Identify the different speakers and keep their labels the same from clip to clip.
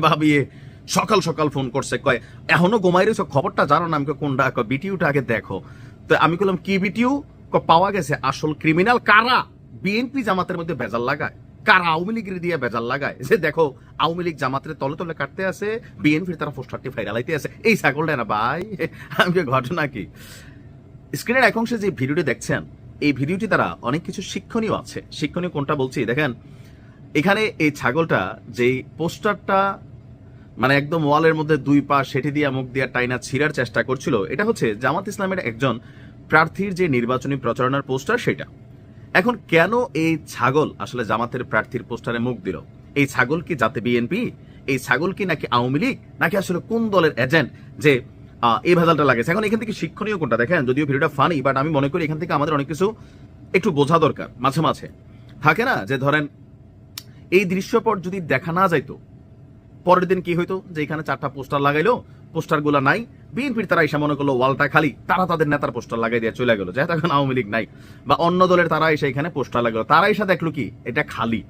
Speaker 1: ভাবিয়ে সকাল সকাল ফোন করছে, কয়, এখনও ঘুমাই রয়েছে? খবরটা জানো না? আমাকে কোনটা বিটিউটা আগে দেখো। তো আমি বললাম কি বিটিউ? পাওয়া গেছে। আসল ক্রিমিনাল কারা? বিএনপি জামাতের মধ্যে বেজাল লাগায়। কারা আওয়ামী লীগের দিয়ে বেজাল লাগায়? যে দেখো, আওয়ামী লীগ জামাতের তলে তলে কাটতে আছে, বিএনপির তারা পোস্টারটি ফাইরালাইতে আছে। এই ছাগলটা না ভাই, আমি ঘটনা কি? স্ক্রিনের এক অংশে যে ভিডিওটি দেখছেন, এই ভিডিওটি দ্বারা অনেক কিছু শিক্ষণীয় আছে। শিক্ষণীয় কোনটা বলছি? দেখেন এখানে এই ছাগলটা যেই পোস্টারটা মানে একদম ওয়ালের মধ্যে দুই পা সেটি দিয়া মুখ দিয়া টাইনা ছিঁড়ার চেষ্টা করছিল, এটা হচ্ছে জামাত ইসলামের একজন প্রার্থীর যে নির্বাচনী প্রচারণার পোস্টার সেটা। এখন কেন এই ছাগল আসলে জামাতের প্রার্থীর পোস্টারে মুখ দিল? এই ছাগল কি জাতে বিএনপি? এই ছাগল কি নাকি আওয়ামী লীগ? নাকি আসলে কোন দলের এজেন্ট যে এই ভেজালটা লাগেছে এখন এখান থেকে শিক্ষণীয় কোনটা দেখেন? যদিও ভিডিওটা ফানি বাট আমি মনে করি এখান থেকে আমাদের অনেক কিছু একটু বোঝা দরকার, মাঝে মাঝে। থাকে না? যে ধরেন এই দৃশ্যপট যদি দেখা না যাইতো, পরের দিন কি হইতো যে এখানে চারটা পোস্টার লাগাইলো পোস্টারগুলা নাই, বিএনপির তারা এসে মনে করল ওয়ালটা খালি, তারা তাদের নেতার পোস্টার লাগাই দিয়ে চলে গেল, যেহেতু এখন আওয়ামী লীগ নাই। বা অন্য দলের তারা এসে এখানে পোস্টার লাগালো, তারা এসে দেখল কি, এটা খালি।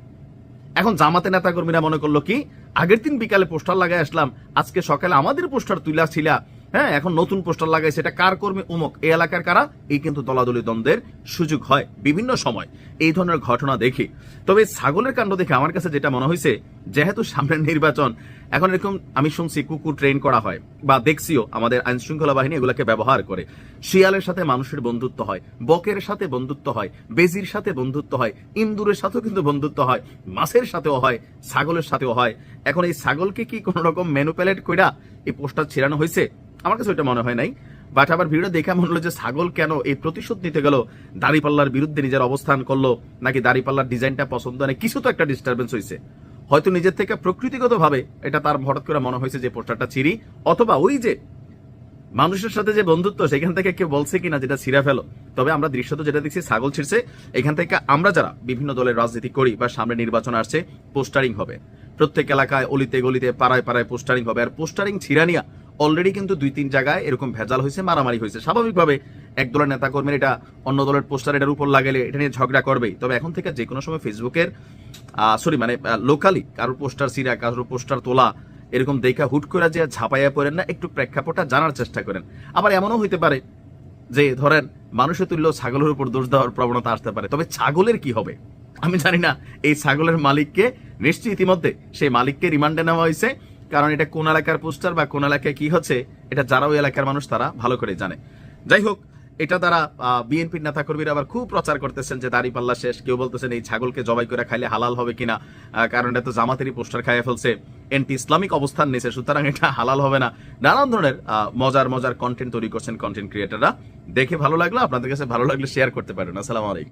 Speaker 1: এখন জামাতে নেতা কর্মীরা মনে করল কি, আগের দিন বিকালে পোস্টার লাগাই আসলাম, আজকে সকালে আমাদের পোস্টার তুলা ছিলা হ্যাঁ এখন নতুন পোস্টার লাগাইছে, এটা কার কর্মী? উমক, এই এলাকার কারা? এই কিন্তু দলাদলি দ্বন্দ্বের সুযোগ হয় বিভিন্ন সময়। এই ধরনের ঘটনা দেখি। তবে ছাগলের কাণ্ড দেখে আমার কাছে যেটা মনে হয়েছে, যেহেতু সামনের নির্বাচন, এখন এরকম আমি শুনছি কুকুর ট্রেন করা হয় বা দেখছিও আমাদের আইন শৃঙ্খলা বাহিনী এগুলোকে ব্যবহার করে। শিয়ালের সাথে মানুষের বন্ধুত্ব হয়, বকের সাথে বন্ধুত্ব হয়, বেজির সাথে বন্ধুত্ব হয়, ইন্দুরের সাথেও কিন্তু বন্ধুত্ব হয়, মাছের সাথেও হয়, ছাগলের সাথেও হয়। এখন এই ছাগলকে কি কোন রকম ম্যানুপ্যালেট কইরা এই পোস্টার ছিড়ানো হয়েছে? আমার কাছে ওইটা মনে হয় নাই। বাট আবার ভিডিও দেখে মনে হলো যে ছাগল কেন এই প্রতিশোধ নিতে গেল? দাড়িপাল্লার বিরুদ্ধে নিজের অবস্থান করল, নাকি দাড়িপাল্লার ডিজাইনটা পছন্দ? নেই কিছু তো একটা ডিস্টারবেন্স হয়েছে হয়তো নিজের থেকে প্রকৃতিগত ভাবে এটা তার হঠাৎ করে মনে হয়েছে যে পোস্টারটা চিরি অথবা ওই যে মানুষের সাথে যে বন্ধুত্ব, সেখান থেকে কেউ বলছে কিনা যেটা ছিঁড়া ফেলো। তবে আমরা দৃশ্য তো যেটা দেখছি, ছাগল ছিঁড়ছে। এখান থেকে আমরা যারা বিভিন্ন দলের রাজনীতি করি বা সামনে নির্বাচন আসছে, পোস্টারিং হবে। প্রত্যেক এলাকায় অলিতে গলিতে, পাড়ায় পাড়ায় পোস্টারিং হবে। আর পোস্টারিং ছিড়ানিয়া অলরেডি কিন্তু দুই তিন জায়গায় এরকম ভেজাল হয়েছে, মারামারি হয়েছে। স্বাভাবিকভাবে এক দলের নেতা কর্মীর এটা অন্য দলের পোস্টার এটার উপর লাগালে এটা নিয়ে ঝগড়া করবেই। তবে এখন থেকে যে কোনো সময় ফেসবুকের সরি মানে লোকালি কারোর পোস্টার সিরা, কারোর পোস্টার তোলা, এরকম দেখা হুট করে যে ঝাপাইয়া পড়েন না, একটু প্রেক্ষাপটটা জানার চেষ্টা করেন। আবার এমনও হইতে পারে যে, ধরেন, মানুষের তুল্য ছাগলের উপর দোষ দেওয়ার প্রবণতা আসতে পারে। তবে ছাগলের কি হবে? আমি জানি না, এই ছাগলের মালিককে নিশ্চয়ই ইতিমধ্যে সেই মালিককে রিমান্ডে নেওয়া হয়েছে। কারণ এটা কোন এলাকার পোস্টার বা কোন এলাকায় কি হচ্ছে, এটা যারা ওই এলাকার মানুষ তারা ভালো করে জানে। যাই হোক, এটা দ্বারা বিএনপির নেতা কর্মীরা আবার খুব প্রচার করতেছেন যে দাড়ি পাল্লা শেষ, কেউ বলতেছেন এই ছাগলকে জবাই করে খাইলে হালাল হবে কিনা কারণ এটা তো জামাতেরই পোস্টার খাইয়ে ফেলছে এন্টি ইসলামিক অবস্থান নিয়েছে সুতরাং এটা হালাল হবে না। নানান ধরনের মজার মজার কন্টেন্ট তৈরি করছেন কন্টেন্ট ক্রিয়েটাররা দেখে ভালো লাগল, আপনাদের কাছে ভালো লাগলে শেয়ার করতে পারেন। আসসালামু আলাইকুম।